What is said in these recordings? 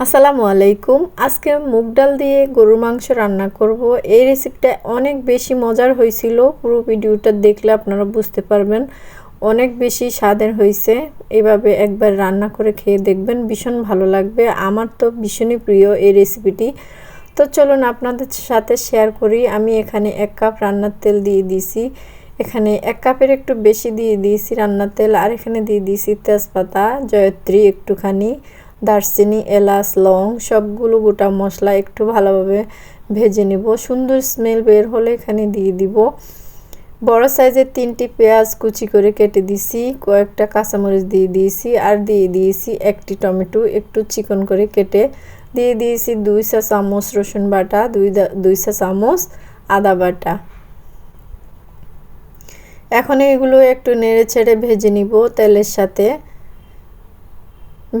আসসালামু আলাইকুম। আজকে মুগ ডাল দিয়ে গরুর মাংস রান্না করব। এই রেসিপিটা অনেক বেশি মজার হয়েছিল। পুরো ভিডিওটা দেখলে আপনারা বুঝতে পারবেন। অনেক বেশি স্বাদের হয়েছে। এভাবে একবার রান্না করে খেয়ে দেখবেন, ভীষণ ভালো লাগবে। আমার তো ভীষণই প্রিয় এই রেসিপিটি তো চলুন আপনাদের সাথে শেয়ার করি। আমি এখানে এক কাপ রান্নার তেল দিয়ে দিয়েছি। এখানে এক কাপের একটু বেশি দিয়ে দিয়েছি রান্নার তেল। আর এখানে দিয়ে দিয়েছি তেজপাতা, জয়ত্রী একটুখানি। দারচিনি, এলাচ, লং সবগুলো গোটা মশলা একটু ভালোভাবে ভেজে নিব। সুন্দর স্মেল বের হলে এখানে দিয়ে দিব। বড় সাইজের তিনটি পেঁয়াজ কুচি করে কেটে দিছি, কয়েকটা কাঁচামরিচ দিয়ে দিয়েছি আর দিয়ে দিয়েছি একটি টমেটো। একটু চিকন করে কেটে দিয়ে দিয়েছি দুই চা চামচ রসুন বাটা, দুই দুই চা চামচ আদা বাটা। এখন এগুলো একটু নেড়ে ছেড়ে ভেজে নিব তেলের সাথে।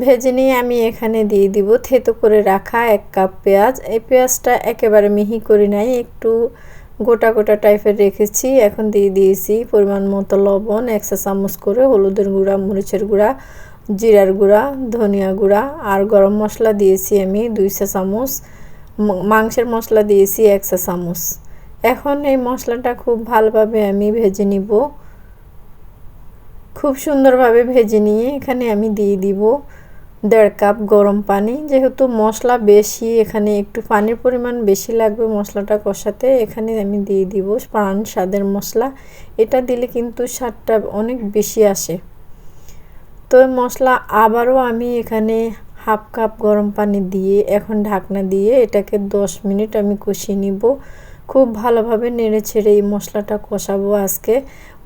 ভেজে নিয়ে আমি এখানে দিয়ে দিব থেতো করে রাখা এক কাপ পেঁয়াজ। এই পেঁয়াজটা একেবারে মিহি করি নাই, একটু গোটা গোটা টাইপের রেখেছি। এখন দিয়ে দিয়েছি পরিমাণ মতো লবণ একশো চামচ করে হলুদের গুঁড়া, মরিচের গুঁড়া, জিরার গুঁড়া, ধনিয়া গুঁড়া আর গরম মশলা দিয়েছি আমি দুইশো চামচ। মাংসের মশলা দিয়েছি একশো চামচ। এখন এই মশলাটা খুব ভালোভাবে আমি ভেজে নিব। খুব সুন্দরভাবে ভেজে নিয়ে এখানে আমি দিয়ে দিব দেড় কাপ গরম পানি। যেহেতু মশলা বেশি, এখানে একটু পানির পরিমাণ বেশি লাগবে মশলাটা কষাতে। এখানে আমি দিয়ে দিব পান স্বাদের মশলা। এটা দিলে কিন্তু স্বাদটা অনেক বেশি আসে। তো মশলা আবারও আমি এখানে হাফ কাপ গরম পানি দিয়ে এখন ঢাকনা দিয়ে এটাকে দশ মিনিট আমি কষিয়ে নিব। খুব ভালোভাবে নেড়ে ছেড়ে এই মশলাটা কষাবো আজকে।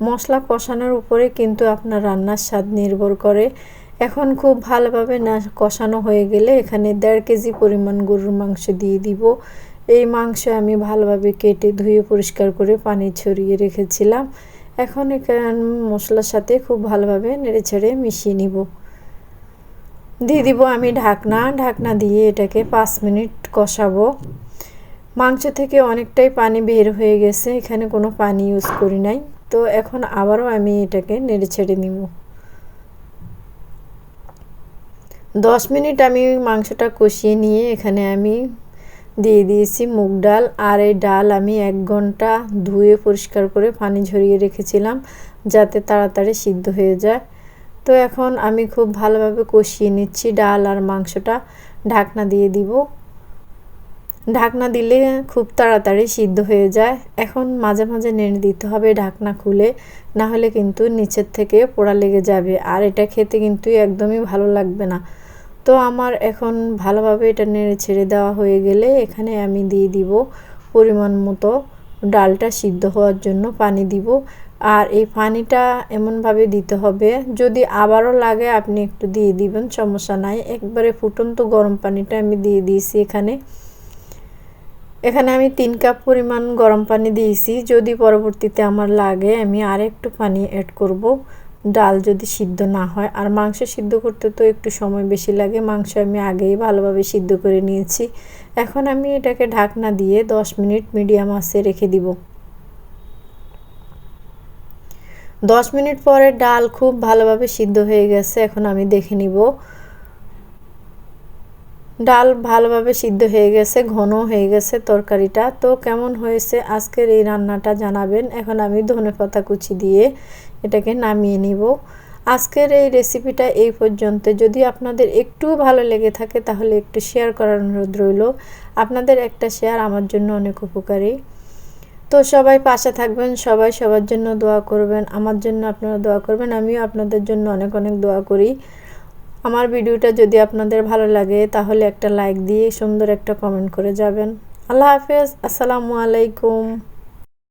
মশলা কষানোর উপরে কিন্তু আপনার রান্নার স্বাদ নির্ভর করে। এখন খুব ভালোভাবে না কষানো হয়ে গেলে এখানে দেড় কেজি পরিমাণ গরুর মাংস দিয়ে দিব। এই মাংস আমি ভালোভাবে কেটে ধুয়ে পরিষ্কার করে পানি ছড়িয়ে রেখেছিলাম। এখন এখানে মশলার সাথে খুব ভালোভাবে নেড়ে ছেড়ে মিশিয়ে নিব। দিয়ে দিব আমি ঢাকনা। ঢাকনা দিয়ে এটাকে পাঁচ মিনিট কষাবো। মাংস থেকে অনেকটাই পানি বের হয়ে গেছে, এখানে কোনো পানি ইউজ করি নাই। তো এখন আবারও আমি এটাকে নেড়ে ছেড়ে নিব। দশ মিনিট আমি মাংসটা কষিয়ে নিয়ে এখানে আমি দিয়ে দিয়েছি মুগ ডাল। আর এই ডাল আমি এক ঘণ্টা ধুয়ে পরিষ্কার করে পানি ঝরিয়ে রেখেছিলাম যাতে তাড়াতাড়ি সিদ্ধ হয়ে যায়। তো এখন আমি খুব ভালোভাবে কষিয়ে নিচ্ছি ডাল আর মাংসটা। ঢাকনা দিয়ে দিব। ঢাকনা দিলে খুব তাড়াতাড়ি সিদ্ধ হয়ে যায়। এখন মাঝে মাঝে নেড়ে দিতে হবে ঢাকনা খুলে, না হলে কিন্তু নিচের থেকে পোড়া লেগে যাবে। আর এটা খেতে কিন্তু একদমই ভালো লাগবে না। তো আমার এখন ভালোভাবে এটা নেড়ে ছেড়ে দেওয়া হয়ে গেলে এখানে আমি দিয়ে দিব পরিমাণ মতো ডালটা সিদ্ধ হওয়ার জন্য পানি দিব। আর এই পানিটা এমনভাবে দিতে হবে, যদি আবারও লাগে আপনি একটু দিয়ে দিবেন, সমস্যা নাই। একবারে ফুটন্ত গরম পানিটা আমি দিয়ে দিয়েছি এখানে। এখানে আমি তিন কাপ পরিমাণ গরম পানি দিয়েছি। যদি পরবর্তীতে আমার লাগে, আমি আর একটু পানি অ্যাড করব। ডাল যদি সিদ্ধ না হয়। আর মাংস সিদ্ধ করতে তো একটু সময় বেশি লাগে। মাংস আমি আগেই ভালোভাবে সিদ্ধ করে নিয়েছি। এখন আমি এটাকে ঢাকনা দিয়ে দশ মিনিট মিডিয়াম আঁচে রেখে দিব। দশ মিনিট পরে ডাল খুব ভালোভাবে সিদ্ধ হয়ে গেছে। এখন আমি দেখে নিব। ডাল ভালোভাবে সিদ্ধ হয়ে গেছে ঘন হয়ে গেছে তরকারিটা। তো কেমন হয়েছে আজকের এই রান্নাটা জানাবেন। এখন আমি ধনে পাতা কুচি দিয়ে এটাকে নামিয়ে নিব। আজকের এই রেসিপিটা এই পর্যন্ত। যদি আপনাদের একটু ভালো লেগে থাকে তাহলে একটু শেয়ার করার অনুরোধ রইল। আপনাদের একটা শেয়ার আমার জন্য অনেক উপকারী। তো সবাই পাশে থাকবেন, সবাই সবার জন্য দোয়া করবেন, আমার জন্য আপনারা দোয়া করবেন, আমিও আপনাদের জন্য অনেক অনেক দোয়া করি। আমার ভিডিওটা যদি আপনাদের ভালো লাগে, তাহলে একটা লাইক দিয়ে সুন্দর একটা কমেন্ট করে যাবেন। আল্লাহ হাফেজ, আসসালামু আলাইকুম।